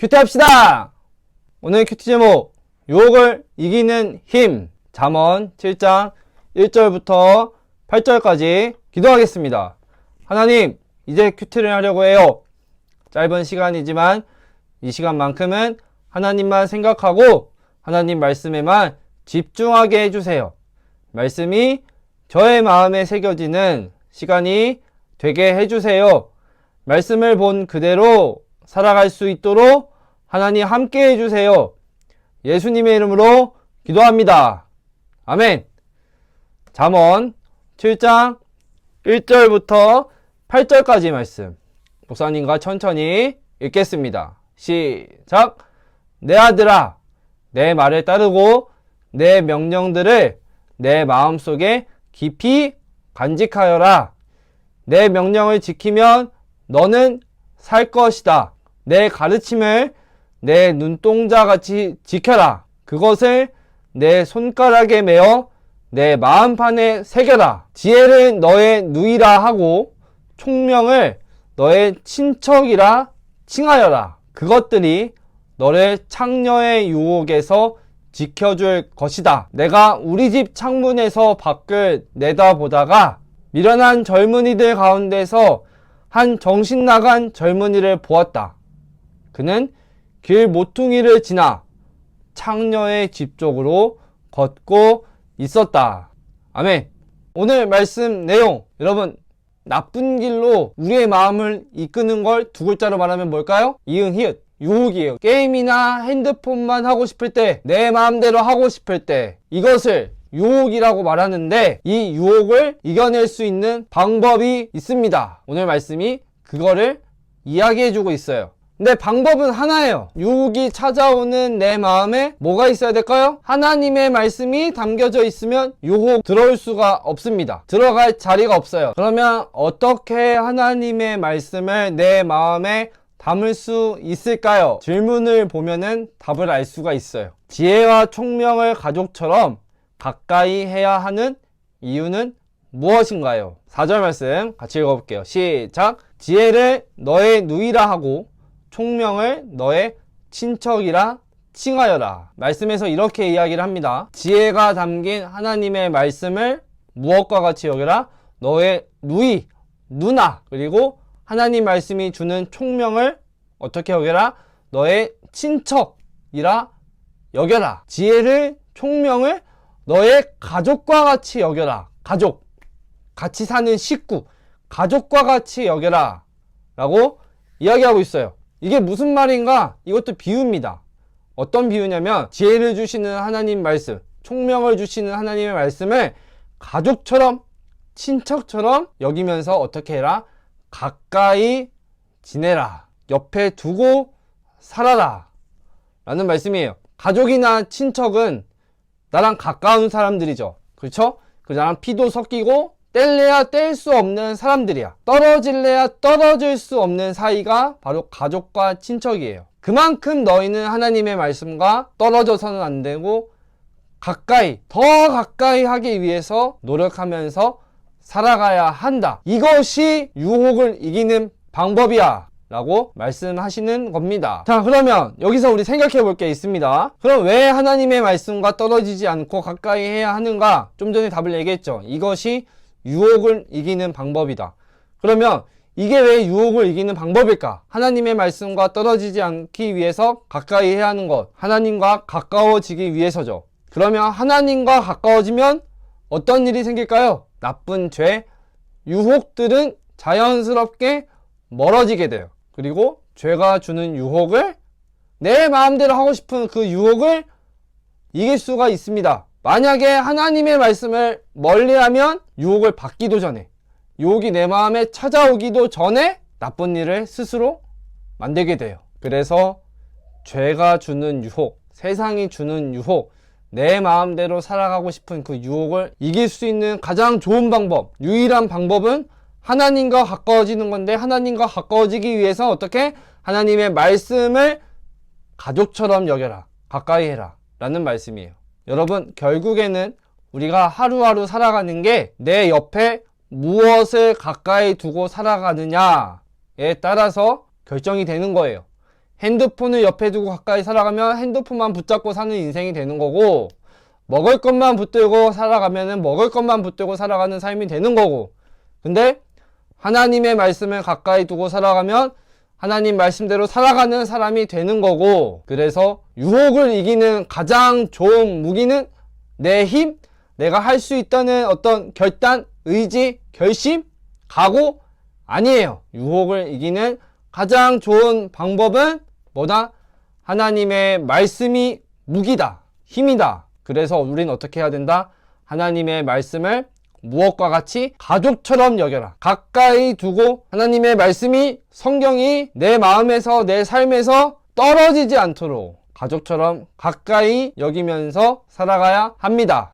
큐티합시다! 오늘 큐티 제목, 유혹을 이기는 힘. 잠언 7장 1절부터 8절까지 기도하겠습니다. 하나님, 이제 큐티를 하려고 해요. 짧은 시간이지만 이 시간만큼은 하나님만 생각하고 하나님 말씀에만 집중하게 해주세요. 말씀이 저의 마음에 새겨지는 시간이 되게 해주세요. 말씀을 본 그대로 살아갈 수 있도록 하나님 함께 해주세요. 예수님의 이름으로 기도합니다. 아멘. 잠언 7장 1절부터 8절까지 말씀. 목사님과 천천히 읽겠습니다. 시작. 내 아들아, 내 말을 따르고 내 명령들을 내 마음속에 깊이 간직하여라. 내 명령을 지키면 너는 살 것이다. 내 가르침을 내 눈동자 같이 지켜라. 그것을 내 손가락에 메어 내 마음판에 새겨라. 지혜를 너의 누이라 하고 총명을 너의 친척이라 칭하여라. 그것들이 너를 창녀의 유혹에서 지켜줄 것이다. 내가 우리 집 창문에서 밖을 내다보다가 미련한 젊은이들 가운데서 한 정신 나간 젊은이를 보았다. 그는 길 모퉁이를 지나 창녀의 집 쪽으로 걷고 있었다. 아멘. 오늘 말씀 내용, 여러분, 나쁜 길로 우리의 마음을 이끄는 걸 두 글자로 말하면 뭘까요? 이응, 히읗. 유혹이에요. 게임이나 핸드폰만 하고 싶을 때, 내 마음대로 하고 싶을 때, 이것을 유혹이라고 말하는데, 이 유혹을 이겨낼 수 있는 방법이 있습니다. 오늘 말씀이 그거를 이야기해주고 있어요. 근데 방법은 하나예요. 유혹이 찾아오는 내 마음에 뭐가 있어야 될까요? 하나님의 말씀이 담겨져 있으면 유혹 들어올 수가 없습니다. 들어갈 자리가 없어요. 그러면 어떻게 하나님의 말씀을 내 마음에 담을 수 있을까요? 질문을 보면은 답을 알 수가 있어요. 지혜와 총명을 가족처럼 가까이 해야 하는 이유는 무엇인가요? 4절 말씀 같이 읽어볼게요. 시작. 지혜를 너의 누이라 하고 총명을 너의 친척이라 칭하여라. 말씀에서 이렇게 이야기를 합니다. 지혜가 담긴 하나님의 말씀을 무엇과 같이 여겨라? 너의 누이, 누나, 그리고 하나님 말씀이 주는 총명을 어떻게 여겨라? 너의 친척이라 여겨라. 지혜를, 총명을 너의 가족과 같이 여겨라. 가족. 같이 사는 식구. 가족과 같이 여겨라. 라고 이야기하고 있어요. 이게 무슨 말인가? 이것도 비유입니다. 어떤 비유냐면 지혜를 주시는 하나님 말씀, 총명을 주시는 하나님의 말씀을 가족처럼 친척처럼 여기면서 어떻게 해라? 가까이 지내라. 옆에 두고 살아라. 라는 말씀이에요. 가족이나 친척은 나랑 가까운 사람들이죠. 그렇죠? 그 나랑 피도 섞이고 뗄래야 뗄 수 없는 사람들이야. 떨어질래야 떨어질 수 없는 사이가 바로 가족과 친척이에요. 그만큼 너희는 하나님의 말씀과 떨어져서는 안 되고 가까이, 더 가까이 하기 위해서 노력하면서 살아가야 한다. 이것이 유혹을 이기는 방법이야. 라고 말씀하시는 겁니다. 자, 그러면 여기서 우리 생각해 볼 게 있습니다. 그럼 왜 하나님의 말씀과 떨어지지 않고 가까이 해야 하는가? 좀 전에 답을 얘기했죠. 이것이 유혹을 이기는 방법이다. 그러면 이게 왜 유혹을 이기는 방법일까? 하나님의 말씀과 떨어지지 않기 위해서 가까이 해야 하는 것. 하나님과 가까워지기 위해서죠. 그러면 하나님과 가까워지면 어떤 일이 생길까요? 나쁜 죄, 유혹들은 자연스럽게 멀어지게 돼요. 그리고 죄가 주는 유혹을 내 마음대로 하고 싶은 그 유혹을 이길 수가 있습니다. 만약에 하나님의 말씀을 멀리하면 유혹을 받기도 전에 유혹이 내 마음에 찾아오기도 전에 나쁜 일을 스스로 만들게 돼요. 그래서 죄가 주는 유혹, 세상이 주는 유혹, 내 마음대로 살아가고 싶은 그 유혹을 이길 수 있는 가장 좋은 방법, 유일한 방법은 하나님과 가까워지는 건데 하나님과 가까워지기 위해서 어떻게 하나님의 말씀을 가족처럼 여겨라. 가까이 해라. 라는 말씀이에요. 여러분, 결국에는 우리가 하루하루 살아가는 게 내 옆에 무엇을 가까이 두고 살아가느냐에 따라서 결정이 되는 거예요. 핸드폰을 옆에 두고 가까이 살아가면 핸드폰만 붙잡고 사는 인생이 되는 거고 먹을 것만 붙들고 살아가면은 먹을 것만 붙들고 살아가는 삶이 되는 거고 근데 하나님의 말씀을 가까이 두고 살아가면 하나님 말씀대로 살아가는 사람이 되는 거고 그래서 유혹을 이기는 가장 좋은 무기는 내 힘, 내가 할 수 있다는 어떤 결단, 의지, 결심, 각오 아니에요. 유혹을 이기는 가장 좋은 방법은 뭐다? 하나님의 말씀이 무기다, 힘이다. 그래서 우리는 어떻게 해야 된다? 하나님의 말씀을 무엇과 같이 가족처럼 여겨라. 가까이 두고 하나님의 말씀이 성경이 내 마음에서 내 삶에서 떨어지지 않도록 가족처럼 가까이 여기면서 살아가야 합니다.